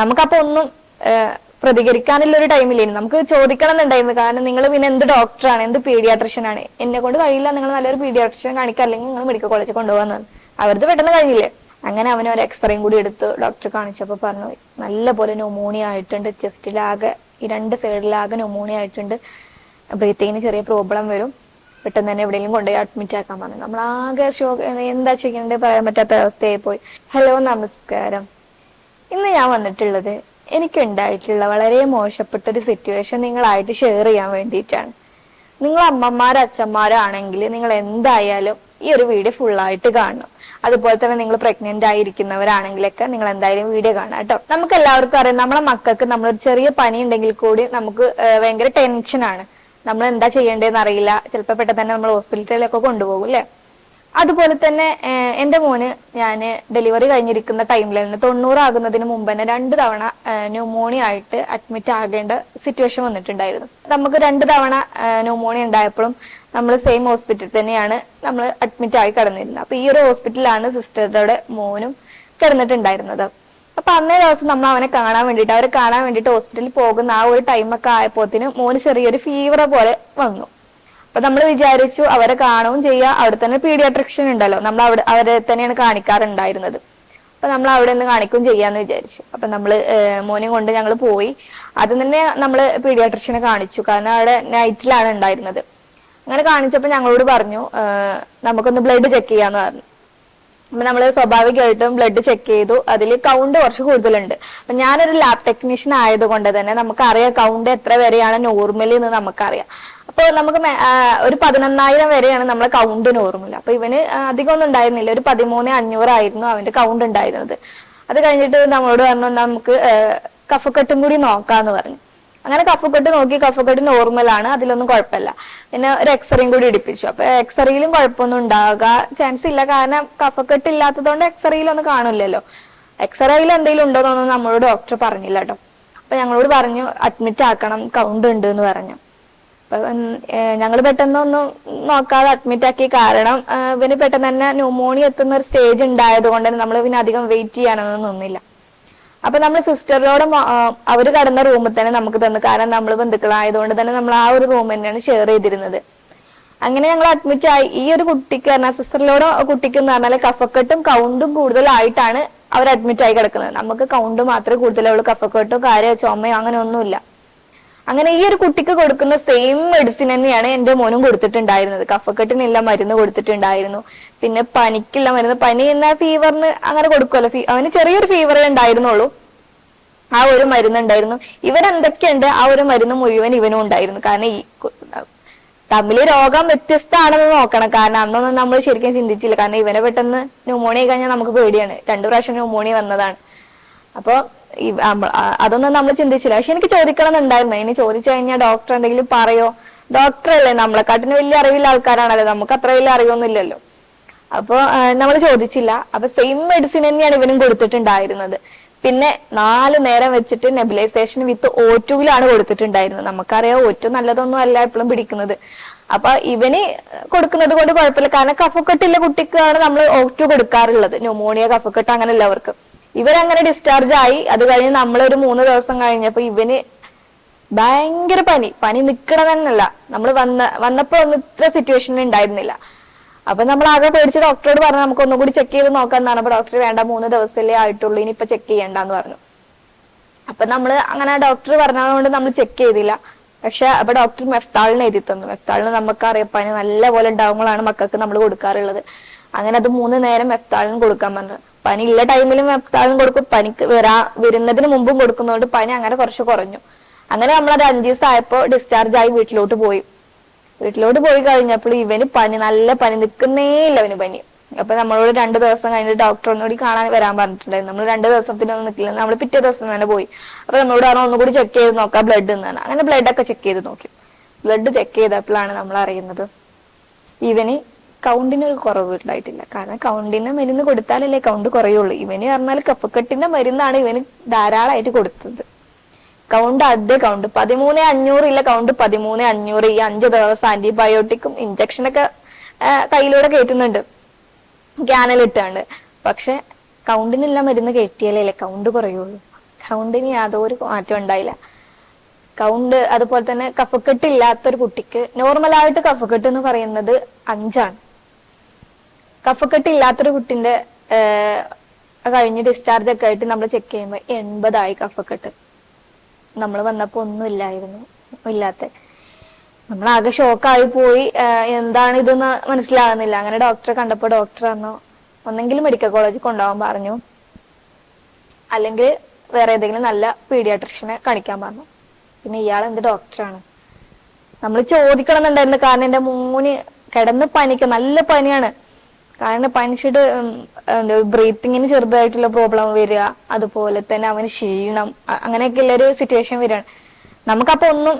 നമുക്കപ്പോ ഒന്നും പ്രതികരിക്കാനുള്ള ഒരു ടൈമില്ലായിരുന്നു നമുക്ക് ചോദിക്കണം എന്നുണ്ടായിരുന്നു കാരണം നിങ്ങൾ പിന്നെ എന്ത് ഡോക്ടറാണ് എന്ത് പീഡിയാട്രിഷ്യൻ ആണ് എന്നെ കൊണ്ട് കഴിയില്ല നിങ്ങൾ നല്ലൊരു പീഡിയാട്രിഷ്യൻ കാണിക്കുക അല്ലെങ്കിൽ നിങ്ങൾ മെഡിക്കൽ കോളേജിൽ കൊണ്ടുപോകാൻ അവരത് പെട്ടെന്ന് കഴിഞ്ഞില്ലേ? അങ്ങനെ അവൻ ഒരു എക്സ്റേയും കൂടി എടുത്ത് ഡോക്ടർ കാണിച്ചപ്പോൾ പറഞ്ഞു നല്ല പോലെ ന്യൂമോണിയ ആയിട്ടുണ്ട്. ചെസ്റ്റിലാകെ ഈ രണ്ട് സൈഡിലാകെ ന്യൂമോണിയ ആയിട്ടുണ്ട്. ബ്രീത്തിങ്ങിന് ചെറിയ പ്രോബ്ലം വരും. പെട്ടെന്ന് തന്നെ എവിടെയെങ്കിലും കൊണ്ടുപോയി അഡ്മിറ്റ് ആക്കാൻ പറഞ്ഞു. നമ്മൾ ആകെ ഷോ എന്താ ചെയ്യേണ്ടത് പറയാൻ പറ്റാത്ത അവസ്ഥയായി പോയി ഹലോ നമസ്കാരം. ഇന്ന് ഞാൻ വന്നിട്ടുള്ളത് എനിക്ക് ഉണ്ടായിട്ടുള്ള വളരെ മോശപ്പെട്ട ഒരു സിറ്റുവേഷൻ നിങ്ങളായിട്ട് ഷെയർ ചെയ്യാൻ വേണ്ടിയിട്ടാണ്. നിങ്ങൾ അമ്മമാരോ അച്ഛന്മാരോ ആണെങ്കിൽ നിങ്ങൾ എന്തായാലും ഈ ഒരു വീഡിയോ ഫുള്ളായിട്ട് കാണണം. അതുപോലെ തന്നെ നിങ്ങൾ പ്രഗ്നന്റ് ആയിരിക്കുന്നവരാണെങ്കിലൊക്കെ നിങ്ങൾ എന്തായാലും വീഡിയോ കാണാം കേട്ടോ. നമുക്ക് എല്ലാവർക്കും അറിയാം നമ്മളെ മക്കൾക്ക് നമ്മളൊരു ചെറിയ പനി ഉണ്ടെങ്കിൽ കൂടി നമുക്ക് ഭയങ്കര ടെൻഷനാണ് നമ്മൾ എന്താ ചെയ്യേണ്ടതെന്ന് അറിയില്ല. ചിലപ്പോൾ പെട്ടെന്ന് തന്നെ നമ്മൾ ഹോസ്പിറ്റലിലൊക്കെ കൊണ്ടുപോകും അല്ലേ? അതുപോലെ തന്നെ എന്റെ മോന് ഞാൻ ഡെലിവറി കഴിഞ്ഞിരിക്കുന്ന ടൈമിൽ തന്നെ തൊണ്ണൂറാകുന്നതിന് മുമ്പ് തന്നെ രണ്ട് തവണ ന്യൂമോണിയ ആയിട്ട് അഡ്മിറ്റ് ആകേണ്ട സിറ്റുവേഷൻ വന്നിട്ടുണ്ടായിരുന്നു. നമുക്ക് രണ്ട് തവണ ന്യൂമോണിയ ഉണ്ടായപ്പോഴും നമ്മൾ സെയിം ഹോസ്പിറ്റലിൽ തന്നെയാണ് നമ്മൾ അഡ്മിറ്റ് ആയി കിടന്നിരുന്നത്. അപ്പൊ ഈ ഒരു ഹോസ്പിറ്റലിലാണ് സിസ്റ്ററുടെ മോനും കിടന്നിട്ടുണ്ടായിരുന്നത്. അപ്പൊ അന്നേ ദിവസം നമ്മൾ അവനെ കാണാൻ വേണ്ടിയിട്ട് അവരെ കാണാൻ വേണ്ടിയിട്ട് ഹോസ്പിറ്റലിൽ പോകുന്ന ആ ഒരു ടൈമൊക്കെ ആയപ്പോത്തിന് മോന് ചെറിയൊരു ഫീവർ പോലെ വന്നു. അപ്പൊ നമ്മൾ വിചാരിച്ചു അവരെ കാണുകയും ചെയ്യുക അവിടെ തന്നെ പീഡിയാട്രിക്ഷൻ ഉണ്ടല്ലോ. നമ്മൾ അവിടെ അവരെ തന്നെയാണ് കാണിക്കാറുണ്ടായിരുന്നത്. അപ്പൊ നമ്മൾ അവിടെ നിന്ന് കാണിക്കുകയും ചെയ്യാന്ന് വിചാരിച്ചു. അപ്പൊ നമ്മൾ മോനെ കൊണ്ട് ഞങ്ങൾ പോയി. അത് തന്നെ നമ്മൾ പീഡിയാട്രിഷ്യനെ കാണിച്ചു. കാരണം അവിടെ നൈറ്റിലാണ് ഉണ്ടായിരുന്നത്. അങ്ങനെ കാണിച്ചപ്പോൾ ഞങ്ങളോട് പറഞ്ഞു നമുക്കൊന്ന് ബ്ലഡ് ചെക്ക് ചെയ്യാന്ന് പറഞ്ഞു. അപ്പൊ നമ്മൾ സ്വാഭാവികമായിട്ടും ബ്ലഡ് ചെക്ക് ചെയ്തു. അതിൽ കൗണ്ട് കുറച്ച് കൂടുതലുണ്ട്. അപ്പൊ ഞാനൊരു ലാബ് ടെക്നീഷ്യൻ ആയതുകൊണ്ട് തന്നെ നമുക്കറിയാം കൗണ്ട് എത്ര വരെയാണ് നോർമലി എന്ന് നമുക്കറിയാം. അപ്പൊ നമുക്ക് ഒരു പതിനൊന്നായിരം വരെയാണ് നമ്മളെ കൗണ്ടിന് നോർമൽ അപ്പൊ ഇവന് അധികം ഒന്നും ഉണ്ടായിരുന്നില്ല. ഒരു പതിമൂന്ന് അഞ്ഞൂറായിരുന്നു അവന്റെ കൗണ്ട് ഉണ്ടായിരുന്നത്. അത് കഴിഞ്ഞിട്ട് നമ്മളോട് പറഞ്ഞു നമുക്ക് കഫക്കെട്ടും കൂടി നോക്കാന്ന് പറഞ്ഞു. അങ്ങനെ കഫക്കെട്ട് നോക്കി കഫക്കെട്ട് നോർമലാണ് അതിലൊന്നും കുഴപ്പമില്ല. പിന്നെ ഒരു എക്സ്റേയും കൂടി എടുപ്പിച്ചു അപ്പൊ എക്സ്റേയിലും കുഴപ്പമൊന്നും ഉണ്ടാകാൻ ചാൻസ് ഇല്ല. കാരണം കഫക്കെട്ട് ഇല്ലാത്തതുകൊണ്ട് എക്സ്റേയിലൊന്നും കാണില്ലല്ലോ എക്സ്റേയിൽ എന്തെങ്കിലും ഉണ്ടോന്നൊന്നും നമ്മളോട് ഡോക്ടർ പറഞ്ഞില്ല കേട്ടോ. അപ്പൊ ഞങ്ങളോട് പറഞ്ഞു അഡ്മിറ്റ് ആക്കണം. കൗണ്ട് ഉണ്ട് എന്ന് പറഞ്ഞു. ഞങ്ങൾ പെട്ടെന്ന് ഒന്നും നോക്കാതെ അഡ്മിറ്റ് ആക്കി. കാരണം ഇവന് പെട്ടെന്ന് തന്നെ ന്യൂമോണിയ എത്തുന്ന ഒരു സ്റ്റേജ് ഉണ്ടായത് കൊണ്ട് തന്നെ നമ്മൾ പിന്നെ അധികം വെയിറ്റ് ചെയ്യാനൊന്നും നിന്നില്ല. അപ്പൊ നമ്മൾ സിസ്റ്ററിനോട് അവർ കടന്ന റൂമിൽ തന്നെ നമുക്ക് തന്നു. കാരണം നമ്മൾ ബന്ധുക്കളായതുകൊണ്ട് തന്നെ നമ്മൾ ആ ഒരു റൂം തന്നെയാണ് ഷെയർ ചെയ്തിരുന്നത്. അങ്ങനെ ഞങ്ങൾ അഡ്മിറ്റ് ആയി. ഈ ഒരു കുട്ടിക്ക് പറഞ്ഞാൽ സിസ്റ്ററിലോട് കുട്ടിക്ക് എന്ന് പറഞ്ഞാൽ കഫക്കെട്ടും കൗണ്ടും കൂടുതലായിട്ടാണ് അവർ അഡ്മിറ്റ് ആയി കിടക്കുന്നത്. നമുക്ക് കൗണ്ട് മാത്രമേ കൂടുതലുള്ളൂ. കഫക്കെട്ടും കാര്യം ചുമയോ അങ്ങനെ ഒന്നുമില്ല അങ്ങനെ ഈ ഒരു കുട്ടിക്ക് കൊടുക്കുന്ന സെയിം മെഡിസിൻ തന്നെയാണ് എന്റെ മോനും കൊടുത്തിട്ടുണ്ടായിരുന്നത്. കഫക്കെട്ടിനുള്ള മരുന്ന് കൊടുത്തിട്ടുണ്ടായിരുന്നു. പിന്നെ പനിക്കുള്ള മരുന്ന് പനി എന്ന ഫീവറിന് അങ്ങനെ കൊടുക്കുമല്ലോ അവന് ചെറിയൊരു ഫീവറേ ഉണ്ടായിരുന്നുള്ളൂ. ആ ഒരു മരുന്ന് ഉണ്ടായിരുന്നു. ഇവരെന്തൊക്കെയുണ്ട് ആ ഒരു മരുന്ന് മുഴുവൻ ഇവനും ഉണ്ടായിരുന്നു. കാരണം ഈ തമ്മിൽ രോഗം വ്യത്യസ്തമാണെന്ന് നോക്കണം. കാരണം അന്നൊന്നും നമ്മൾ ശരിക്കും ചിന്തിച്ചില്ല. കാരണം ഇവനെ പെട്ടെന്ന് ന്യൂമോണിയ കഴിഞ്ഞാൽ നമുക്ക് പേടിയാണ്. രണ്ടു പ്രാവശ്യം ന്യൂമോണിയ വന്നതാണ്. അപ്പൊ അതൊന്നും നമ്മൾ ചിന്തിച്ചില്ല. പക്ഷെ എനിക്ക് ചോദിക്കണം എന്നുണ്ടായിരുന്നു ഇനി ചോദിച്ചു കഴിഞ്ഞാൽ ഡോക്ടർ എന്തെങ്കിലും പറയോ? ഡോക്ടർ അല്ലേ നമ്മളെക്കാട്ടിന് വലിയ അറിവില്ല ആൾക്കാരാണല്ലോ. നമുക്ക് അത്ര വലിയ അറിവൊന്നും ഇല്ലല്ലോ അപ്പൊ നമ്മൾ ചോദിച്ചില്ല. അപ്പൊ സെയിം മെഡിസിൻ തന്നെയാണ് ഇവനും കൊടുത്തിട്ടുണ്ടായിരുന്നത്. പിന്നെ നാല് നേരം വെച്ചിട്ട് നെബിലൈസേഷൻ വിത്ത് ഓറ്റുവിലാണ് കൊടുത്തിട്ടുണ്ടായിരുന്നത്. നമുക്കറിയാം ഓറ്റു നല്ലതൊന്നും അല്ല എപ്പോഴും പിടിക്കുന്നത്. അപ്പൊ ഇവന് കൊടുക്കുന്നത് കൊണ്ട് കുഴപ്പമില്ല. കാരണം കഫക്കെട്ടില്ല കുട്ടിക്കാണ് നമ്മൾ ഓറ്റു കൊടുക്കാറുള്ളത്. ന്യൂമോണിയ കഫക്കെട്ട് അങ്ങനെ എല്ലാവർക്കും ഇവരങ്ങനെ ഡിസ്ചാർജ് ആയി. അത് കഴിഞ്ഞ് നമ്മളൊരു മൂന്ന് ദിവസം കഴിഞ്ഞപ്പോ ഇവന് ഭയങ്കര പനി. പനി നിക്കണ തന്നെയല്ല നമ്മൾ വന്ന വന്നപ്പോ ഒന്നും ഇത്ര സിറ്റുവേഷനിൽ ഉണ്ടായിരുന്നില്ല അപ്പൊ നമ്മൾ ആകെ പേടിച്ച് ഡോക്ടറോട് പറഞ്ഞു നമുക്ക് ഒന്നും കൂടി ചെക്ക് ചെയ്ത് നോക്കാം എന്നാണ്. അപ്പൊ ഡോക്ടർ വേണ്ട മൂന്ന് ദിവസത്തിലേ ആയിട്ടുള്ളൂ ഇനി ഇപ്പൊ ചെക്ക് ചെയ്യണ്ടെന്ന് പറഞ്ഞു. അപ്പൊ നമ്മൾ അങ്ങനെ ഡോക്ടർ പറഞ്ഞതുകൊണ്ട് നമ്മൾ ചെക്ക് ചെയ്തില്ല. പക്ഷെ അപ്പൊ ഡോക്ടർ മെഫ്താളിന് എഴുതി തന്നു. മെഫ്താളിന് നമുക്ക് അറിയപ്പനി പനി നല്ല പോലെ ഉണ്ടാവുമ്പോഴാണ് മക്കൾക്ക് നമ്മൾ കൊടുക്കാറുള്ളത്. അങ്ങനെ അത് മൂന്ന് നേരം മെഫ്താളിന് കൊടുക്കാൻ പറഞ്ഞു. പനി ഉള്ള ടൈമിലും മെഫ്താളിന് കൊടുക്കും. പനിക്ക് വരാ വരുന്നതിന് മുമ്പും കൊടുക്കുന്നതുകൊണ്ട് പനി അങ്ങനെ കുറച്ച് കുറഞ്ഞു. അങ്ങനെ നമ്മളത് അഞ്ചു ദിവസം ആയപ്പോ ഡിസ്ചാർജ് ആയി വീട്ടിലോട്ട് പോയി. വീട്ടിലോട്ട് പോയി കഴിഞ്ഞപ്പോൾ ഇവന് പനി നല്ല പനി. നിൽക്കുന്നേ ഇല്ല അവന് പനി. അപ്പൊ നമ്മളോട് രണ്ടു ദിവസം കഴിഞ്ഞിട്ട് ഡോക്ടർ ഒന്നുകൂടി കാണാൻ വരാൻ പറഞ്ഞിട്ടുണ്ടായിരുന്നു. നമ്മൾ രണ്ട് ദിവസത്തിനൊന്നും നിൽക്കില്ല നമ്മൾ പിറ്റേ ദിവസം തന്നെ പോയി. അപ്പൊ നമ്മളോട് പറഞ്ഞു ഒന്നുകൂടി ചെക്ക് ചെയ്ത് നോക്കാം ബ്ലഡ് എന്നാണ് അങ്ങനെ ബ്ലഡ് ഒക്കെ ചെക്ക് ചെയ്ത് നോക്കി. ബ്ലഡ് ചെക്ക് ചെയ്തപ്പോഴാണ് നമ്മൾ അറിയുന്നത് ഇവന് കൗണ്ടിന് ഒരു കുറവ് ഉണ്ടായിട്ടില്ല. കാരണം കൗണ്ടിന് മരുന്ന് കൊടുത്താലല്ലേ കൗണ്ട് കുറയുള്ളൂ. ഇവന് പറഞ്ഞാൽ കഫക്കെട്ടിന്റെ മരുന്നാണ് ഇവന് ധാരാളമായിട്ട് കൊടുത്തത്. കൗണ്ട് അതേ കൗണ്ട്. പതിമൂന്ന് അഞ്ഞൂറ് ഇല്ല കൗണ്ട്. പതിമൂന്ന് അഞ്ഞൂറ്. ഈ അഞ്ച് ദിവസം ആന്റിബയോട്ടിക്കും ഇഞ്ചക്ഷനൊക്കെ കയ്യിലൂടെ കയറ്റുന്നുണ്ട്. ക്യാനൽ ഇട്ടാണ്ട് പക്ഷെ കൗണ്ടിനുള്ള മരുന്ന് കയറ്റിയാലേ കൗണ്ട് കുറയുള്ളൂ. കൗണ്ടിന് യാതൊരു മാറ്റം ഉണ്ടായില്ല. കൗണ്ട് അതുപോലെ തന്നെ കഫക്കെട്ട് ഇല്ലാത്തൊരു കുട്ടിക്ക് നോർമലായിട്ട് കഫക്കെട്ട് എന്ന് പറയുന്നത് അഞ്ചാണ്. കഫക്കെട്ട് ഇല്ലാത്തൊരു കുട്ടിന്റെ കഴിഞ്ഞ് ഡിസ്ചാർജ് ഒക്കെ ആയിട്ട് നമ്മൾ ചെക്ക് ചെയ്യുമ്പോൾ എൺപതായി കഫക്കെട്ട്. നമ്മൾ വന്നപ്പോ ഒന്നും ഇല്ലായിരുന്നു ഇല്ലാത്ത. നമ്മൾ ആകെ ഷോക്കായി പോയി എന്താണ് ഇതെന്ന് മനസ്സിലാകുന്നില്ല. അങ്ങനെ ഡോക്ടറെ കണ്ടപ്പോൾ ഡോക്ടർ പറഞ്ഞു ഒന്നെങ്കിൽ മെഡിക്കൽ കോളേജിൽ കൊണ്ടുപോകാൻ പറഞ്ഞു. അല്ലെങ്കിൽ വേറെ ഏതെങ്കിലും നല്ല പീഡിയാട്രിഷ്യനെ കാണിക്കാൻ പറഞ്ഞു. പിന്നെ ഇയാൾ എന്ത് ഡോക്ടറാണ് നമ്മൾ ചോദിക്കണം എന്നുണ്ടായിരുന്നു കാരണം എന്റെ മൂന്ന് കിടന്ന് പനിക്ക് നല്ല പനിയാണ്. കാരണം പനിച്ചിട്ട് ബ്രീത്തിങ്ങിന് ചെറുതായിട്ടുള്ള പ്രോബ്ലം വരിക അതുപോലെ തന്നെ അവന് ക്ഷീണം അങ്ങനെയൊക്കെ അങ്ങനെയൊക്കെയുള്ള ഒരു സിറ്റുവേഷൻ വരികയാണ്. നമുക്കപ്പോ ഒന്നും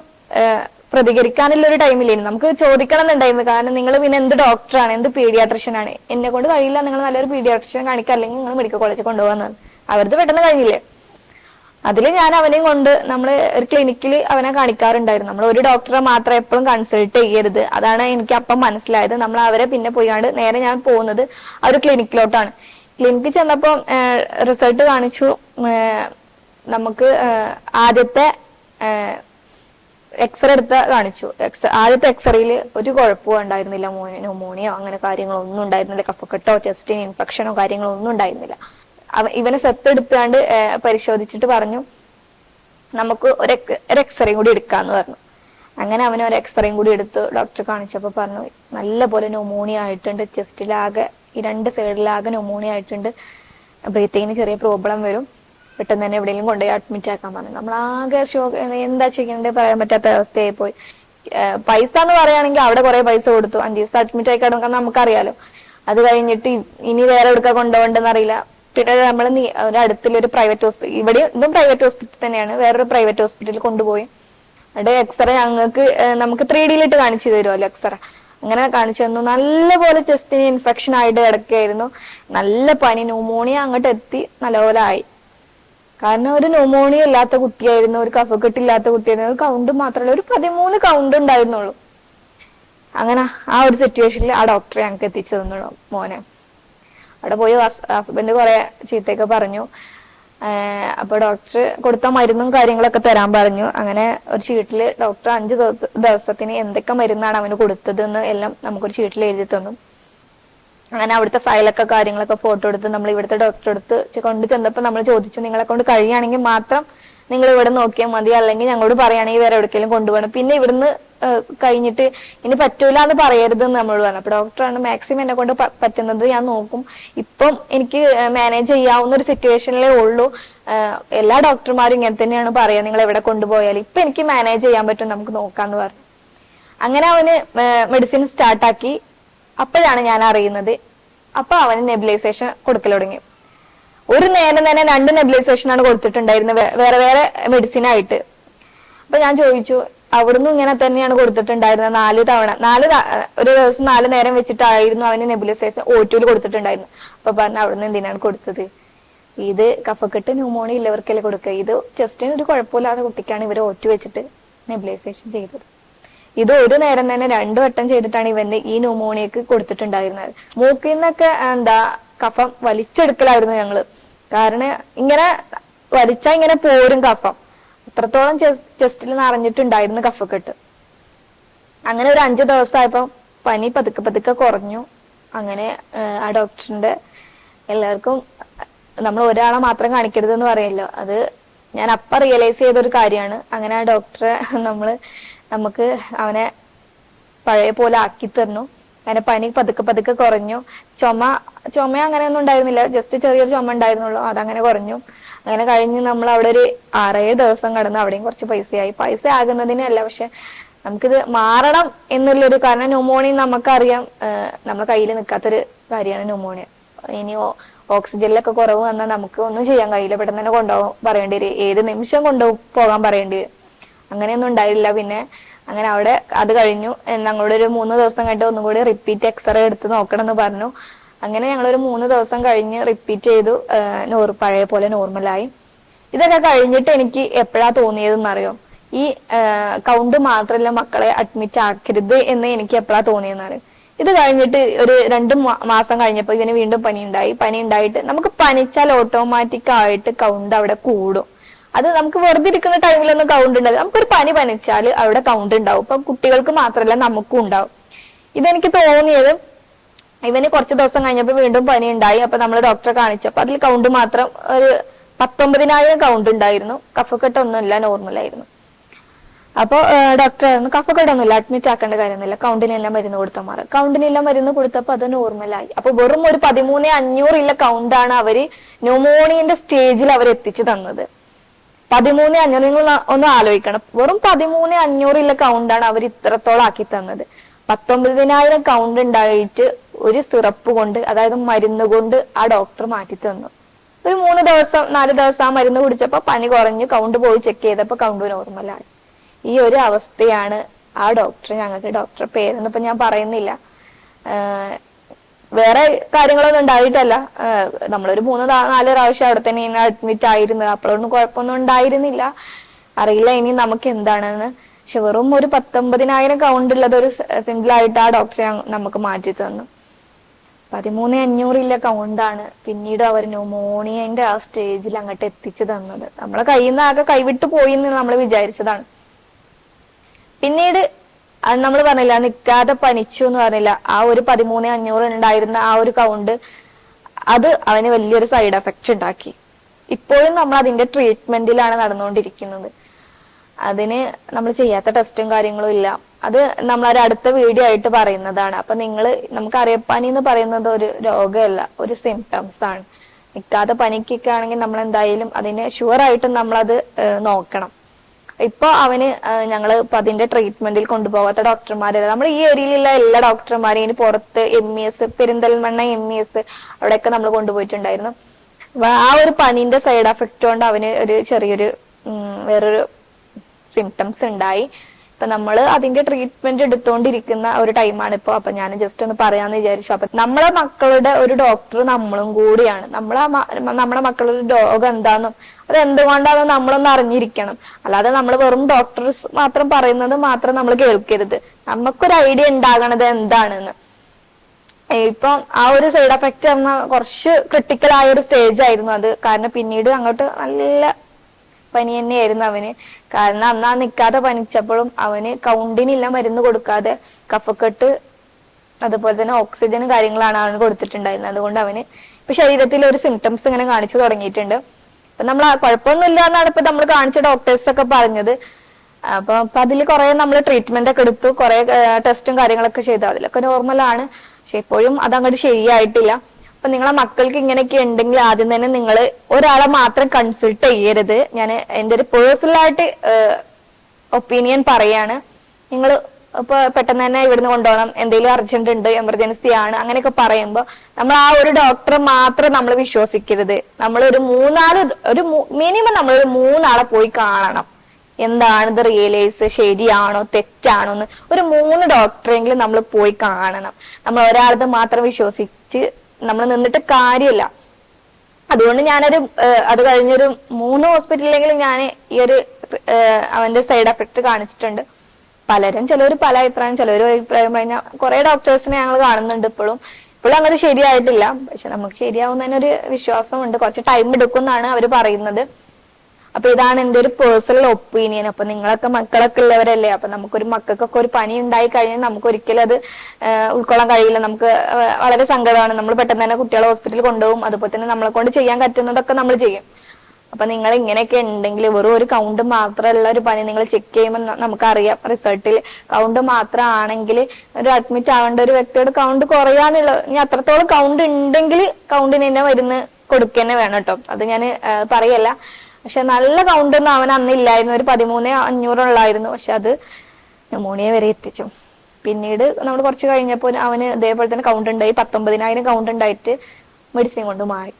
പ്രതികരിക്കാനുള്ള ഒരു ടൈമില്ലായിരുന്നു നമുക്ക് ചോദിക്കണം എന്നുണ്ടായിരുന്നു കാരണം നിങ്ങൾ പിന്നെ എന്ത് ഡോക്ടറാണ് എന്ത് പീഡിയാട്രിഷ്യൻ ആണ്? എന്നെ കൊണ്ട് കഴിയില്ല. നിങ്ങൾ നല്ലൊരു പീഡിയാട്രിഷ്യൻ കാണിക്കുക അല്ലെങ്കിൽ നിങ്ങൾ മെഡിക്കൽ കോളേജിൽ കൊണ്ടുപോകാൻ അവരത് പെട്ടെന്ന് കഴിഞ്ഞില്ലേ? അതിൽ ഞാൻ അവനെയും കൊണ്ട് നമ്മൾ ഒരു ക്ലിനിക്കിൽ അവനെ കാണിക്കാറുണ്ടായിരുന്നു. നമ്മൾ ഒരു ഡോക്ടറെ മാത്രം എപ്പോഴും കൺസൾട്ട് ചെയ്യരുത്. അതാണ് എനിക്ക് അപ്പം മനസ്സിലായത്. നമ്മൾ അവരെ പിന്നെ പോയാണ്ട് നേരെ ഞാൻ പോകുന്നത് ആ ഒരു ക്ലിനിക്കിലോട്ടാണ് ക്ലിനിക്കിൽ ചെന്നപ്പോൾ റിസൾട്ട് കാണിച്ചു. നമുക്ക് ആദ്യത്തെ എക്സ്റേ എടുത്ത കാണിച്ചു. എക്സ് ആദ്യത്തെ എക്സ്റേയിൽ ഒരു കുഴപ്പവും ഉണ്ടായിരുന്നില്ല. ന്യൂമോണിയോ അങ്ങനെ കാര്യങ്ങളൊന്നും ഉണ്ടായിരുന്നില്ല. കഫക്കെട്ടോ ചെസ്റ്റിന് ഇൻഫെക്ഷനോ കാര്യങ്ങളോ ഒന്നും ഉണ്ടായിരുന്നില്ല. ഇവനെ സെത്ത് പരിശോധിച്ചിട്ട് പറഞ്ഞു നമുക്ക് ഒരു ഒരു എക്സ്റേയും കൂടി എടുക്കാന്ന് പറഞ്ഞു. അങ്ങനെ അവന് ഒരു എക്സ്റേയും കൂടി എടുത്ത് ഡോക്ടർ കാണിച്ചപ്പോൾ പറഞ്ഞു നല്ല പോലെ ന്യൂമോണിയ ആയിട്ടുണ്ട് ചെസ്റ്റിലാകെ ഈ രണ്ട് സൈഡിലാകെ ന്യൂമോണിയ ആയിട്ടുണ്ട്. ബ്രീത്തിങ്ങിന് ചെറിയ പ്രോബ്ലം വരും. പെട്ടെന്ന് തന്നെ എവിടെയെങ്കിലും കൊണ്ടുപോയി അഡ്മിറ്റ് ആക്കാൻ പറഞ്ഞു. നമ്മളാകെ ഷോ എന്താ ചെയ്യേണ്ടത്? പറയാൻ പറ്റാത്ത അവസ്ഥയായി പോയി. പൈസ എന്ന് പറയുകയാണെങ്കിൽ അവിടെ കുറെ പൈസ കൊടുത്തു. അഞ്ച് ദിവസം അഡ്മിറ്റ് ആയി കിടക്കാൻ നമുക്കറിയാലോ. അത് കഴിഞ്ഞിട്ട് ഇനി വേറെ എവിടുക്ക കൊണ്ടുപോകണ്ടെന്ന് അറിയില്ല. പിന്നെ നമ്മൾ ഒരു അടുത്തുള്ളൊരു പ്രൈവറ്റ് ഹോസ്പിറ്റൽ ഇവിടെ ഇതും പ്രൈവറ്റ് ഹോസ്പിറ്റൽ തന്നെയാണ്. വേറൊരു പ്രൈവറ്റ് ഹോസ്പിറ്റലിൽ കൊണ്ടുപോയി. അവിടെ എക്സ്റേ ഞങ്ങൾക്ക് നമുക്ക് ത്രീ ഡിയിലിട്ട് കാണിച്ചു തരുമല്ലോ എക്സ്റേ അങ്ങനെ കാണിച്ചു തന്നു. നല്ലപോലെ ചെസ്റ്റിന് ഇൻഫെക്ഷൻ ആയിട്ട് കിടക്കുകയായിരുന്നു. നല്ല പനി ന്യൂമോണിയ അങ്ങോട്ട് എത്തി നല്ലപോലെ ആയി. കാരണം ഒരു ന്യൂമോണിയ ഇല്ലാത്ത കുട്ടിയായിരുന്നു ഒരു കഫക്കെട്ടില്ലാത്ത കുട്ടിയായിരുന്നു. ഒരു കൗണ്ട് മാത്രമല്ല ഒരു പതിമൂന്ന് കൗണ്ട് ഉണ്ടായിരുന്നുള്ളൂ. അങ്ങനെ ആ ഒരു സിറ്റുവേഷനിൽ ആ ഡോക്ടറെ ഞങ്ങൾക്ക് എത്തിച്ചു തന്നു മോനെ. അവിടെ പോയി ഹസ്ബൻഡ് കുറെ ചീത്തയൊക്കെ പറഞ്ഞു. അപ്പൊ ഡോക്ടർ കൊടുത്ത മരുന്നും കാര്യങ്ങളൊക്കെ തരാൻ പറഞ്ഞു. അങ്ങനെ ഒരു ചീട്ടിൽ ഡോക്ടർ അഞ്ച് ദിവസ- ദിവസത്തിന് എന്തൊക്കെ മരുന്നാണ് അവന് കൊടുത്തത് എന്ന് എല്ലാം നമുക്കൊരു ചീട്ടിൽ എഴുതി തന്നു. അങ്ങനെ അവിടുത്തെ ഫയലൊക്കെ കാര്യങ്ങളൊക്കെ ഫോട്ടോ എടുത്ത് നമ്മൾ ഇവിടുത്തെ ഡോക്ടറെ അടുത്ത് കൊണ്ട് നമ്മൾ ചോദിച്ചു നിങ്ങളെ കൊണ്ട് കഴിയുകയാണെങ്കിൽ മാത്രം നിങ്ങൾ ഇവിടെ നോക്കിയാൽ മതി. അല്ലെങ്കിൽ ഞങ്ങളോട് പറയുകയാണെങ്കിൽ വേറെ എവിടേക്കെങ്കിലും കൊണ്ടുപോകണം. പിന്നെ ഇവിടുന്ന് കഴിഞ്ഞിട്ട് ഇനി പറ്റൂല എന്ന് പറയരുത് എന്ന് നമ്മളോട് പറഞ്ഞു. അപ്പൊ ഡോക്ടറാണ് മാക്സിമം എന്നെ കൊണ്ട് പറ്റുന്നത് ഞാൻ നോക്കും. ഇപ്പം എനിക്ക് മാനേജ് ചെയ്യാവുന്ന ഒരു സിറ്റുവേഷനിലേ ഉള്ളൂ. എല്ലാ ഡോക്ടർമാരും ഇങ്ങനെ തന്നെയാണ് പറയാ നിങ്ങൾ എവിടെ കൊണ്ടുപോയാൽ ഇപ്പൊ എനിക്ക് മാനേജ് ചെയ്യാൻ പറ്റും. നമുക്ക് നോക്കാന്ന് പറഞ്ഞു. അങ്ങനെ അവന് മെഡിസിൻ സ്റ്റാർട്ടാക്കി അപ്പോഴാണ് ഞാൻ അറിയുന്നത്. അപ്പൊ അവന് നെബിലൈസേഷൻ കൊടുക്കൽ തുടങ്ങി. ഒരു നേരം തന്നെ രണ്ട് നെബിലൈസേഷൻ ആണ് കൊടുത്തിട്ടുണ്ടായിരുന്നത് വേറെ വേറെ മെഡിസിൻ ആയിട്ട്. അപ്പൊ ഞാൻ ചോദിച്ചു അവിടുന്ന് ഇങ്ങനെ തന്നെയാണ് കൊടുത്തിട്ടുണ്ടായിരുന്നത് നാല് തവണ. നാല് ഒരു ദിവസം നാല് നേരം വെച്ചിട്ടായിരുന്നു അവന് നെബിലൈസേഷൻ ഓറ്റൂൽ കൊടുത്തിട്ടുണ്ടായിരുന്നു. അപ്പൊ പറഞ്ഞു അവിടുന്ന് എന്തിനാണ് കൊടുത്തത്? ഇത് കഫക്കെട്ട് ന്യൂമോണിയ ഇല്ലവർക്കല്ലേ കൊടുക്കുക ഇത് ചെസ്റ്റിന് ഒരു കുഴപ്പമില്ലാത്ത കുട്ടിക്കാണ് ഇവർ ഓറ്റു വെച്ചിട്ട് നെബിലൈസേഷൻ ചെയ്തത്. ഇത് ഒരു നേരം തന്നെ രണ്ടു വട്ടം ചെയ്തിട്ടാണ് ഇവന്റെ ഈ ന്യൂമോണിയക്ക് കൊടുത്തിട്ടുണ്ടായിരുന്നത്. മൂക്കിൽ നിന്നൊക്കെ എന്താ കഫം വലിച്ചെടുക്കലായിരുന്നു ഞങ്ങൾ. കാരണം ഇങ്ങനെ വലിച്ചാ ഇങ്ങനെ പോരും കഫം. അത്രത്തോളം ചെസ്റ്റിൽ നിറഞ്ഞിട്ടുണ്ടായിരുന്നു കഫക്കെട്ട്. അങ്ങനെ ഒരു അഞ്ചു ദിവസമായപ്പോ പനി പതുക്കെ പതുക്കെ കുറഞ്ഞു. അങ്ങനെ ആ ഡോക്ടറിന്റെ എല്ലാവർക്കും നമ്മൾ ഒരാളെ മാത്രം കാണിക്കരുത് എന്ന് പറയല്ലോ. അത് ഞാൻ അപ്പ റിയലൈസ് ചെയ്ത ഒരു കാര്യമാണ്. അങ്ങനെ ആ ഡോക്ടറെ നമ്മൾ നമുക്ക് അവനെ പഴയ പോലെ ആക്കി തന്നു. അങ്ങനെ പനി പതുക്കെ പതുക്കെ കുറഞ്ഞു. ചുമ ചുമ അങ്ങനെയൊന്നും ഉണ്ടായിരുന്നില്ല. ജസ്റ്റ് ചെറിയൊരു ചുമ ഉണ്ടായിരുന്നുള്ളൂ. അതങ്ങനെ കുറഞ്ഞു. അങ്ങനെ കഴിഞ്ഞ് നമ്മൾ അവിടെ ഒരു ആറേഴ് ദിവസം കടന്ന്. അവിടെയും കുറച്ച് പൈസയായി. പൈസ ആകുന്നതിനല്ല പക്ഷെ നമുക്കിത് മാറണം എന്നുള്ളൊരു കാരണം ന്യൂമോണിയ നമുക്കറിയാം. നമ്മുടെ കയ്യിൽ നിൽക്കാത്തൊരു കാര്യമാണ് ന്യൂമോണിയ ഇനി ഓക്സിജനിലൊക്കെ കുറവ് വന്നാൽ നമുക്ക് ഒന്നും ചെയ്യാൻ കഴിയില്ല. പെട്ടെന്ന് തന്നെ കൊണ്ടുപോകാൻ പറയേണ്ടി വരും. ഏത് നിമിഷം കൊണ്ടുപോകാൻ പറയേണ്ടി വരും. അങ്ങനെയൊന്നും ഉണ്ടായില്ല. പിന്നെ അങ്ങനെ അവിടെ അത് കഴിഞ്ഞു. ഞങ്ങളുടെ ഒരു മൂന്ന് ദിവസം കഴിഞ്ഞിട്ട് ഒന്നും കൂടി റിപ്പീറ്റ് എക്സ്റേ എടുത്ത് നോക്കണം എന്ന് പറഞ്ഞു. അങ്ങനെ ഞങ്ങൾ ഒരു മൂന്ന് ദിവസം കഴിഞ്ഞ് റിപ്പീറ്റ് ചെയ്തു. നോർ പഴയ പോലെ നോർമലായി ഇതൊക്കെ കഴിഞ്ഞിട്ട് എനിക്ക് എപ്പോഴാ തോന്നിയതെന്നറിയോ? ഈ കൗണ്ട് മാത്രമല്ല മക്കളെ അഡ്മിറ്റ് ആക്കരുത് എന്ന് എനിക്ക് എപ്പോഴാ തോന്നിയെന്ന് അറിയോ ഇത് കഴിഞ്ഞിട്ട് ഒരു രണ്ട് മാസം കഴിഞ്ഞപ്പോൾ ഇവന് വീണ്ടും പനി ഉണ്ടായി പനി ഉണ്ടായിട്ട് നമുക്ക് പനിച്ചാൽ ഓട്ടോമാറ്റിക് ആയിട്ട് കൗണ്ട് അവിടെ കൂടും. അത് നമുക്ക് വെറുതെ ഇരിക്കുന്ന ടൈമിലൊന്നും കൗണ്ട് ഉണ്ടാവില്ല. നമുക്കൊരു പനി പനിച്ചാൽ അവിടെ കൗണ്ട് ഉണ്ടാവും. ഇപ്പൊ കുട്ടികൾക്ക് മാത്രമല്ല നമുക്കും ഉണ്ടാവും. ഇതെനിക്ക് തോന്നിയത് ഇവന് കുറച്ച് ദിവസം കഴിഞ്ഞപ്പോൾ വീണ്ടും പനി ഉണ്ടായി. അപ്പൊ നമ്മൾ ഡോക്ടറെ കാണിച്ചപ്പോൾ അതിൽ കൗണ്ട് മാത്രം ഒരു പത്തൊമ്പതിനായിരം കൗണ്ട് ഉണ്ടായിരുന്നു. കഫക്കെട്ടൊന്നുമില്ല നോർമലായിരുന്നു അപ്പോൾ അപ്പോ ഡോക്ടർ പറഞ്ഞു കഫക്കെട്ടൊന്നുമില്ല അഡ്മിറ്റ് ആക്കേണ്ട കാര്യമൊന്നുമില്ല. കൗണ്ടിനെല്ലാം മരുന്ന് കൊടുത്താൽ മാറും കൗണ്ടിനെല്ലാം മരുന്ന് കൊടുത്തപ്പോൾ അത് നോർമലായി അപ്പോൾ വെറും ഒരു പതിമൂന്ന് അഞ്ഞൂറില്ല കൗണ്ടാണ് അവർ ന്യൂമോണിയന്റെ സ്റ്റേജിൽ അവർ എത്തിച്ചു തന്നത്. പതിമൂന്ന് അഞ്ഞൂറ് നിങ്ങൾ ഒന്ന് ആലോചിക്കണം. വെറും പതിമൂന്ന് അഞ്ഞൂറില്ല കൗണ്ടാണ് അവർ ഇത്രത്തോളം ആക്കി തന്നത്. പത്തൊമ്പതിനായിരം കൗണ്ട് ഉണ്ടായിട്ട് ഒരു സിറപ്പ് കൊണ്ട് അതായത് മരുന്ന് കൊണ്ട് ആ ഡോക്ടർ മാറ്റി തന്നു. ഒരു മൂന്ന് ദിവസം നാല് ദിവസം ആ മരുന്ന് കുടിച്ചപ്പോ പനി കുറഞ്ഞു കൗണ്ട് പോയി ചെക്ക് ചെയ്തപ്പോ കൗണ്ട് നോർമലായി ഈ ഒരു അവസ്ഥയാണ് ആ ഡോക്ടർ ഞങ്ങൾക്ക് ഡോക്ടറെ പേരൊന്നും ഇപ്പൊ ഞാൻ പറയുന്നില്ല. വേറെ കാര്യങ്ങളൊന്നും ഉണ്ടായിട്ടല്ല. നമ്മളൊരു മൂന്ന് നാല് പ്രാവശ്യം അവിടെ തന്നെ അഡ്മിറ്റ് ആയിരുന്നു. അപ്പോഴൊന്നും കുഴപ്പമൊന്നും ഉണ്ടായിരുന്നില്ല. അറിയില്ല ഇനി നമുക്ക് എന്താണെന്ന്. പക്ഷെ വെറും ഒരു പത്തൊമ്പതിനായിരം കൗണ്ട് ഉള്ളത് ഒരു സിമ്പിൾ ആയിട്ട് ആ ഡോക്ടറെ നമുക്ക് മാറ്റി തന്നു. പതിമൂന്ന് അഞ്ഞൂറില്ല കൗണ്ടാണ് പിന്നീട് അവർ ന്യൂമോണിയന്റെ ആ സ്റ്റേജിൽ അങ്ങോട്ട് എത്തിച്ചു തന്നത്. നമ്മളെ കയ്യിൽ നിന്ന് ആകെ കൈവിട്ട് പോയി എന്ന് നമ്മൾ വിചാരിച്ചതാണ്. പിന്നീട് അത് നമ്മൾ പറഞ്ഞില്ല നിൽക്കാതെ പനിച്ചു എന്ന് പറഞ്ഞില്ല ആ ഒരു പതിമൂന്ന് അഞ്ഞൂറ് ഉണ്ടായിരുന്ന ആ ഒരു കൗണ്ട് അത് അവന് വലിയൊരു സൈഡ് എഫക്ട് ഉണ്ടാക്കി. ഇപ്പോഴും നമ്മൾ അതിന്റെ ട്രീറ്റ്മെന്റിലാണ് നടന്നുകൊണ്ടിരിക്കുന്നത്. അതിന് നമ്മൾ ചെയ്യാത്ത ടെസ്റ്റും കാര്യങ്ങളും ഇല്ല. അത് നമ്മൾ ഒരു അടുത്ത വീഡിയോ ആയിട്ട് പറയുന്നതാണ്. അപ്പൊ നിങ്ങൾ നമുക്ക് അറിയപ്പനി എന്ന് പറയുന്നത് ഒരു രോഗമല്ല ഒരു സിംറ്റംസ് ആണ്. നിൽക്കാതെ പനിക്കൊക്കെ ആണെങ്കിൽ നമ്മൾ എന്തായാലും അതിനെ ഷുവർ ആയിട്ടും നമ്മളത് നോക്കണം. ഇപ്പൊ അവന് ഞങ്ങൾ ഇപ്പൊ അതിന്റെ ട്രീറ്റ്മെന്റിൽ കൊണ്ടുപോകാത്ത ഡോക്ടർമാരല്ല നമ്മൾ ഈ ഏരിയയിലുള്ള എല്ലാ ഡോക്ടർമാരെയും പുറത്ത് M E S Perinthalmanna M E S അവിടെയൊക്കെ നമ്മൾ കൊണ്ടുപോയിട്ടുണ്ടായിരുന്നു. ആ ഒരു പനീന്റെ സൈഡ് എഫക്റ്റ് കൊണ്ട് അവന് ഒരു ചെറിയൊരു വേറൊരു സിംറ്റംസ് ഉണ്ടായി. ഇപ്പൊ നമ്മൾ അതിന്റെ ട്രീറ്റ്മെന്റ് എടുത്തുകൊണ്ടിരിക്കുന്ന ഒരു ടൈമാണ് ഇപ്പൊ. അപ്പൊ ഞാൻ ജസ്റ്റ് ഒന്ന് പറയാന്ന് വിചാരിച്ചു. അപ്പൊ നമ്മളെ മക്കളുടെ ഒരു ഡോക്ടർ നമ്മളും കൂടിയാണ്. നമ്മളെ നമ്മുടെ മക്കളുടെ രോഗം എന്താന്നും അത് എന്തുകൊണ്ടാണെന്ന് നമ്മളൊന്ന് അറിഞ്ഞിരിക്കണം. അല്ലാതെ നമ്മൾ വെറും ഡോക്ടേഴ്സ് മാത്രം പറയുന്നത് മാത്രം നമ്മൾ കേൾക്കരുത്. നമുക്കൊരു ഐഡിയ ഉണ്ടാകണത് എന്താണെന്ന്. ഇപ്പം ആ ഒരു സൈഡ് എഫക്റ്റ് എന്ന കുറച്ച് ക്രിട്ടിക്കൽ ആയ ഒരു സ്റ്റേജ് ആയിരുന്നു അത്. കാരണം പിന്നീട് അങ്ങോട്ട് നല്ല പനി തന്നെയായിരുന്നു അവന്. കാരണം അന്ന് ആ നിൽക്കാതെ പനിച്ചപ്പോഴും അവന് കൗണ്ടിനില്ല മരുന്ന് കൊടുക്കാതെ കഫക്കെട്ട് അതുപോലെ തന്നെ ഓക്സിജനും കാര്യങ്ങളാണ് അവന് കൊടുത്തിട്ടുണ്ടായിരുന്നത്. അതുകൊണ്ട് അവന് ഇപ്പൊ ശരീരത്തിൽ ഒരു സിംറ്റംസ് ഇങ്ങനെ കാണിച്ചു തുടങ്ങിയിട്ടുണ്ട്. അപ്പൊ നമ്മൾ കുഴപ്പമൊന്നുമില്ല എന്നാണ് ഇപ്പൊ നമ്മൾ കാണിച്ച ഡോക്ടേഴ്സ് ഒക്കെ പറഞ്ഞത്. അപ്പൊ അപ്പൊ അതിൽ കുറെ നമ്മൾ ട്രീറ്റ്മെന്റ് ഒക്കെ എടുത്തു. കുറെ ടെസ്റ്റും കാര്യങ്ങളൊക്കെ ചെയ്തു. അതിലൊക്കെ നോർമൽ ആണ്. പക്ഷെ ഇപ്പോഴും അതങ്ങോട്ട് ശരിയായിട്ടില്ല. അപ്പൊ നിങ്ങളെ മക്കൾക്ക് ഇങ്ങനെയൊക്കെ ഉണ്ടെങ്കിൽ ആദ്യം തന്നെ നിങ്ങൾ ഒരാളെ മാത്രം കൺസൾട്ട് ചെയ്യരുത്. ഞാൻ എന്റെ ഒരു പേഴ്സണൽ ആയിട്ട് ഒപ്പീനിയൻ പറയാണ്. നിങ്ങൾ ഇപ്പൊ പെട്ടെന്ന് തന്നെ ഇവിടുന്ന് കൊണ്ടുപോകണം. എന്തെങ്കിലും അർജന്റ് ഉണ്ട് എമർജൻസി ആണ് അങ്ങനെയൊക്കെ പറയുമ്പോൾ നമ്മൾ ആ ഒരു ഡോക്ടറെ മാത്രം നമ്മൾ വിശ്വസിക്കരുത്. നമ്മൾ ഒരു മൂന്നാൽ ഒരു മിനിമം നമ്മൾ ഒരു മൂന്നാളെ പോയി കാണണം. എന്താണ് ഇത് റിയലൈസ് ശരിയാണോ തെറ്റാണോ എന്ന്. ഒരു മൂന്ന് ഡോക്ടറെങ്കിലും നമ്മൾ പോയി കാണണം. നമ്മൾ ഒരാളത് മാത്രം വിശ്വസിച്ച് നമ്മൾ നിന്നിട്ട് കാര്യമില്ല. അതുകൊണ്ട് ഞാനൊരു അത് കഴിഞ്ഞൊരു മൂന്ന് ഹോസ്പിറ്റലിലെങ്കിലും ഞാൻ ഈ ഒരു അവന്റെ സൈഡ് എഫക്ട് കാണിച്ചിട്ടുണ്ട്. പലരും ചിലർ പല അഭിപ്രായം ചിലർ അഭിപ്രായം പറഞ്ഞാൽ കുറെ ഡോക്ടേഴ്സിനെ ഞങ്ങൾ കാണുന്നുണ്ട് ഇപ്പോഴും ഇപ്പോഴും അങ്ങനെ ശരിയായിട്ടില്ല. പക്ഷെ നമുക്ക് ശരിയാവുന്നതിനൊരു വിശ്വാസമുണ്ട്. കുറച്ച് ടൈം എടുക്കും എന്നാണ് അവർ പറയുന്നത്. അപ്പൊ ഇതാണ് എന്റെ ഒരു പേഴ്സണൽ ഒപ്പീനിയൻ അപ്പൊ നിങ്ങളൊക്കെ മക്കളൊക്കെ ഉള്ളവരല്ലേ അപ്പൊ നമുക്കൊരു മക്കൾക്കൊക്കെ ഒരു പനി ഉണ്ടായി കഴിഞ്ഞാൽ നമുക്ക് ഒരിക്കലും അത് ഉൾക്കൊള്ളാൻ കഴിയില്ല. നമുക്ക് വളരെ സങ്കടമാണ്. നമ്മൾ പെട്ടെന്ന് തന്നെ കുട്ടികളെ ഹോസ്പിറ്റലിൽ കൊണ്ടുപോകും. അതുപോലെ തന്നെ നമ്മളെ കൊണ്ട് ചെയ്യാൻ പറ്റുന്നതൊക്കെ നമ്മൾ ചെയ്യും. അപ്പൊ നിങ്ങൾ ഇങ്ങനെയൊക്കെ ഉണ്ടെങ്കിൽ വെറും ഒരു കൗണ്ട് മാത്രമുള്ള ഒരു പനി നിങ്ങൾ ചെക്ക് ചെയ്യുമ്പോൾ നമുക്കറിയാം. റിസൾട്ടിൽ കൗണ്ട് മാത്രമാണെങ്കിൽ ഒരു അഡ്മിറ്റ് ആവേണ്ട ഒരു വ്യക്തിയുടെ കൗണ്ട് കുറയാനുള്ള ഇനി അത്രത്തോളം കൗണ്ട് ഉണ്ടെങ്കിൽ കൗണ്ടിന് തന്നെ മരുന്ന് കൊടുക്കുക തന്നെ വേണം കേട്ടോ. അത് ഞാൻ പറയല്ല. പക്ഷെ നല്ല കൗണ്ട് ഒന്നും അവൻ അന്ന് ഇല്ലായിരുന്നു. ഒരു പതിമൂന്ന് അഞ്ഞൂറുള്ളായിരുന്നു. പക്ഷെ അത് ന്യൂമോണിയ വരെ എത്തിച്ചു. പിന്നീട് നമ്മൾ കുറച്ച് കഴിഞ്ഞപ്പോൾ അവന് ഇതേപോലെ തന്നെ കൗണ്ട് ഉണ്ടായി. പത്തൊമ്പതിനായിരം കൗണ്ട് ഉണ്ടായിട്ട് മെഡിസിൻ കൊണ്ട് മാറി.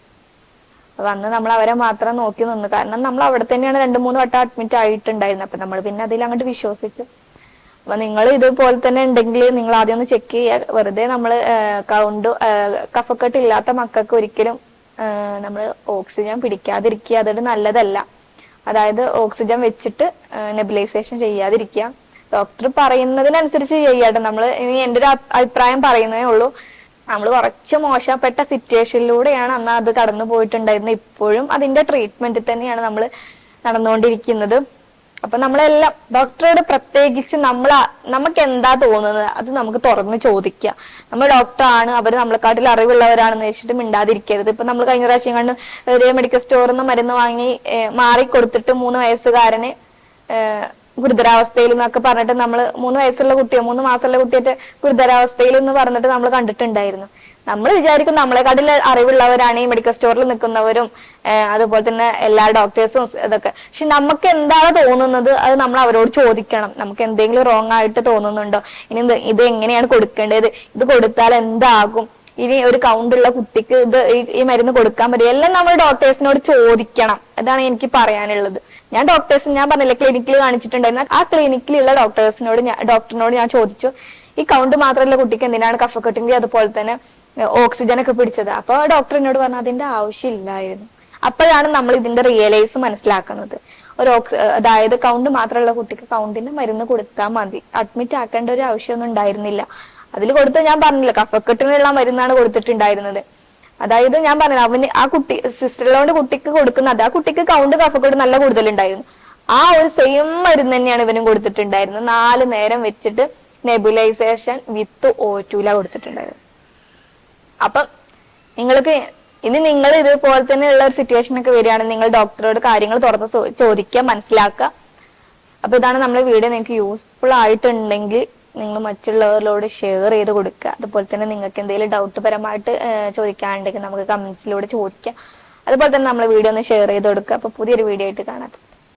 അപ്പൊ അന്ന് നമ്മൾ അവരെ മാത്രം നോക്കി നിന്നു. കാരണം നമ്മൾ അവിടെ തന്നെയാണ് രണ്ട് മൂന്ന് വട്ടം അഡ്മിറ്റ് ആയിട്ടുണ്ടായിരുന്നത്. അപ്പൊ നമ്മൾ പിന്നെ അതിൽ അങ്ങോട്ട് വിശ്വസിച്ചു. അപ്പൊ നിങ്ങൾ ഇതുപോലെ തന്നെ ഉണ്ടെങ്കിൽ നിങ്ങൾ ആദ്യം ഒന്ന് ചെക്ക് ചെയ്യുക. വെറുതെ നമ്മൾ കൗണ്ട് കഫക്കെട്ട് ഇല്ലാത്ത മക്കൾക്ക് ഒരിക്കലും നമ്മൾ ഓക്സിജൻ പിടിക്കാതിരിക്കുക അതൊരു നല്ലതല്ല. അതായത് ഓക്സിജൻ വെച്ചിട്ട് നെബിലൈസേഷൻ ചെയ്യാതിരിക്കുക. ഡോക്ടർ പറയുന്നതിനനുസരിച്ച് ചെയ്യാട്ടെ നമ്മൾ ഇനി എന്റെ ഒരു അഭിപ്രായം പറയുന്നതേ ഉള്ളൂ. നമ്മൾ കുറച്ച് മോശപ്പെട്ട സിറ്റുവേഷനിലൂടെയാണ് അന്ന് അത് കടന്നു പോയിട്ടുണ്ടായിരുന്നത് ഇപ്പോഴും അതിന്റെ ട്രീറ്റ്മെന്റിൽ തന്നെയാണ് നമ്മൾ നടന്നുകൊണ്ടിരിക്കുന്നത്. അപ്പൊ നമ്മളെല്ലാം ഡോക്ടറോട് പ്രത്യേകിച്ച് നമ്മൾ നമുക്ക് എന്താ തോന്നുന്നത്? അത് നമുക്ക് തുറന്ന് ചോദിക്കുക നമ്മൾ ഡോക്ടറാണ് അവർ നമ്മളെക്കാട്ടിൽ അറിവുള്ളവരാണെന്ന് വെച്ചിട്ട് മിണ്ടാതിരിക്കരുത്. ഇപ്പൊ നമ്മൾ കഴിഞ്ഞ പ്രാവശ്യം കണ്ട് ഒരു മെഡിക്കൽ സ്റ്റോറിൽ നിന്ന് മരുന്ന് വാങ്ങി മാറി കൊടുത്തിട്ട് മൂന്ന് വയസ്സുകാരന് ഗുരുതരാവസ്ഥയിൽ എന്നൊക്കെ പറഞ്ഞിട്ട് നമ്മൾ മൂന്ന് വയസ്സുള്ള കുട്ടിയോ മൂന്ന് മാസമുള്ള കുട്ടിയൊക്കെ ഗുരുതരാവസ്ഥയിൽ എന്ന് പറഞ്ഞിട്ട് നമ്മൾ കണ്ടിട്ടുണ്ടായിരുന്നു. നമ്മൾ വിചാരിക്കും നമ്മളെക്കാട്ടിൽ അറിവുള്ളവരാണ് ഈ മെഡിക്കൽ സ്റ്റോറിൽ നിൽക്കുന്നവരും അതുപോലെ തന്നെ എല്ലാ ഡോക്ടേഴ്സും ഇതൊക്കെ. പക്ഷെ നമുക്ക് എന്താണ് തോന്നുന്നത് അത് നമ്മൾ അവരോട് ചോദിക്കണം. നമുക്ക് എന്തെങ്കിലും റോങ് ആയിട്ട് തോന്നുന്നുണ്ടോ? ഇനി ഇത് എങ്ങനെയാണ് കൊടുക്കേണ്ടത്? ഇത് കൊടുത്താൽ എന്താകും? ഇനി ഒരു കൗണ്ട് ഉള്ള കുട്ടിക്ക് ഇത് ഈ- മരുന്ന് കൊടുക്കാൻ പറ്റും എല്ലാം നമ്മൾ ഡോക്ടേഴ്സിനോട് ചോദിക്കണം. അതാണ് എനിക്ക് പറയാനുള്ളത്. ഞാൻ ഡോക്ടേഴ്സ് ഞാൻ പറഞ്ഞില്ല ക്ലിനിക്കിൽ കാണിച്ചിട്ടുണ്ടായിരുന്നു. ആ ക്ലിനിക്കിലുള്ള ഡോക്ടേഴ്സിനോട് ഞാൻ ഡോക്ടറിനോട് ഞാൻ ചോദിച്ചു. ഈ കൗണ്ട് മാത്രമല്ല കുട്ടിക്ക് എന്തിനാണ് കഫക്കെട്ടിന്റെ അതുപോലെ തന്നെ ഓക്സിജൻ ഒക്കെ പിടിച്ചത്? അപ്പൊ ഡോക്ടർ എന്നോട് പറഞ്ഞു അതിന്റെ ആവശ്യമില്ലായിരുന്നു. അപ്പോഴാണ് നമ്മൾ ഇതിന്റെ റിയലൈസ് മനസ്സിലാക്കുന്നത്. ഒരു ഓക്സ് അതായത് കൗണ്ട് മാത്രമുള്ള കുട്ടിക്ക് കൗണ്ടിന്റെ മരുന്ന് കൊടുത്താൽ മതി. അഡ്മിറ്റ് ആക്കേണ്ട ഒരു ആവശ്യമൊന്നും ഉണ്ടായിരുന്നില്ല. അതിൽ കൊടുത്ത് ഞാൻ പറഞ്ഞില്ല കഫക്കെട്ടിനുള്ള മരുന്നാണ് കൊടുത്തിട്ടുണ്ടായിരുന്നത്. അതായത് ഞാൻ പറഞ്ഞു അവന് ആ കുട്ടി സിസ്റ്ററിലോണ്ട് കുട്ടിക്ക് കൊടുക്കുന്നത് ആ കുട്ടിക്ക് കൗണ്ട് കഫക്കെട്ട് നല്ല കൂടുതലുണ്ടായിരുന്നു. ആ ഒരു സെയിം മരുന്ന് തന്നെയാണ് ഇവനും കൊടുത്തിട്ടുണ്ടായിരുന്നത്. നാല് നേരം വെച്ചിട്ട് നെബുലൈസേഷൻ വിത്ത് ഓറ്റൂല കൊടുത്തിട്ടുണ്ടായിരുന്നു അപ്പം നിങ്ങൾക്ക് ഇനി നിങ്ങൾ ഇതുപോലെ തന്നെ ഉള്ള ഒരു സിറ്റുവേഷൻ ഒക്കെ വരികയാണെങ്കിൽ നിങ്ങൾ ഡോക്ടറോട് കാര്യങ്ങൾ തുറന്ന് ചോദിക്കുക മനസ്സിലാക്കുക. അപ്പൊ ഇതാണ് നമ്മുടെ വീഡിയോ നിങ്ങൾക്ക് യൂസ്ഫുൾ ആയിട്ടുണ്ടെങ്കിൽ നിങ്ങൾ മറ്റുള്ളവരിലോട് ഷെയർ ചെയ്ത് കൊടുക്കുക. അതുപോലെ തന്നെ നിങ്ങൾക്ക് എന്തെങ്കിലും ഡൗട്ട് പരമായിട്ട് ചോദിക്കാണ്ടെങ്കിൽ നമുക്ക് കമന്റ്സിലൂടെ ചോദിക്കാം. അതുപോലെ തന്നെ നമ്മൾ വീഡിയോ ഒന്ന് ഷെയർ ചെയ്ത് കൊടുക്കുക. അപ്പോൾ പുതിയൊരു വീഡിയോ ആയിട്ട് കാണാം.